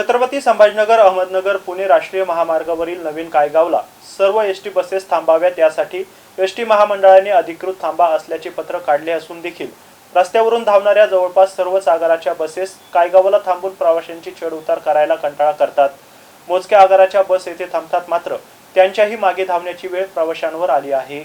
छत्रपती संभाजीनगर अहमदनगर पुणे राष्ट्रीय महामार्गावरील नवीन कायगावला सर्व एस टी बसेस थांबाव्यात. यासाठी एस टी महामंडळाने अधिकृत थांबा असल्याचे पत्र काढले असून देखील रस्त्यावरून धावणाऱ्या जवळपास सर्वच आगाराच्या बसेस कायगावला थांबून प्रवाशांची चढउतार करायला कंटाळा करतात. मोजक्या आगाराच्या बस येथे थांबतात मात्र त्यांच्याही मागे धावण्याची वेळ प्रवाशांवर आली आहे.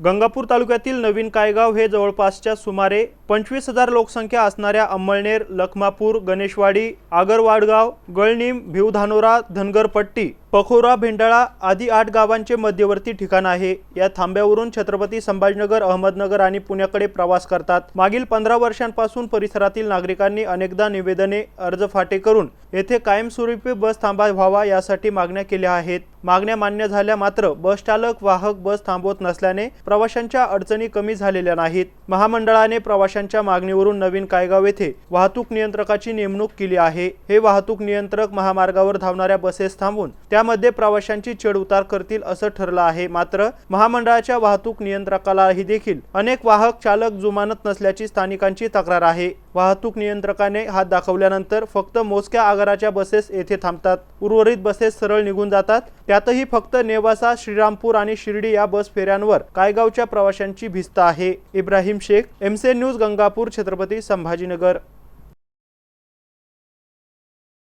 गंगापूर तालुक्यातील नवीन कायगाव हे जवळपासच्या सुमारे पंचवीस हजार लोकसंख्या असणाऱ्या अंमळनेर लखमापूर गणेशवाडी आगरवाडगाव गळणीम भिवधानोरा धनगरपट्टी पखोरा भेंडाळा आदी आठ गावांचे मध्यवर्ती ठिकाण आहे. या थांब्यावरून छत्रपती संभाजीनगर अहमदनगर आणि पुण्याकडे प्रवास करतात. मागील पंधरा वर्षांपासून परिसरातील नागरिकांनी अनेकदा निवेदने अर्ज फाटे करून येथे कायमस्वरूपी बस थांबा व्हावा यासाठी मागण्या केल्या आहेत. मागण्या मान्य झाल्या मात्र बस चालक वाहक बस थांबवत नसल्याने प्रवाशांच्या अडचणी कमी झालेल्या नाहीत. महामंडळाने प्रवाशांच्या मागणीवरून नवीन कायगाव येथे वाहतूक नियंत्रकाची नेमणूक केली आहे. हे वाहतूक नियंत्रक महामार्गावर धावणाऱ्या बसेस थांबून त्या यामध्ये प्रवाशांची चढउतार करतील असं ठरलं आहे. मात्र महामंडळाच्या वाहतूक नियंत्रकालाही देखील अनेक वाहक चालक जुमानत नसल्याची स्थानिकांची तक्रार आहे. वाहतूक नियंत्रकाने हात दाखवल्यानंतर फक्त मोजक्या आगाराच्या बसेस येथे थांबतात. उर्वरित बसेस सरळ निघून जातात. त्यातही फक्त नेवासा श्रीरामपूर आणि शिर्डी या बस फेऱ्यांवर कायगावच्या प्रवाशांची भिस्त आहे. इब्राहिम शेख एमसे न्यूज गंगापूर छत्रपती संभाजीनगर.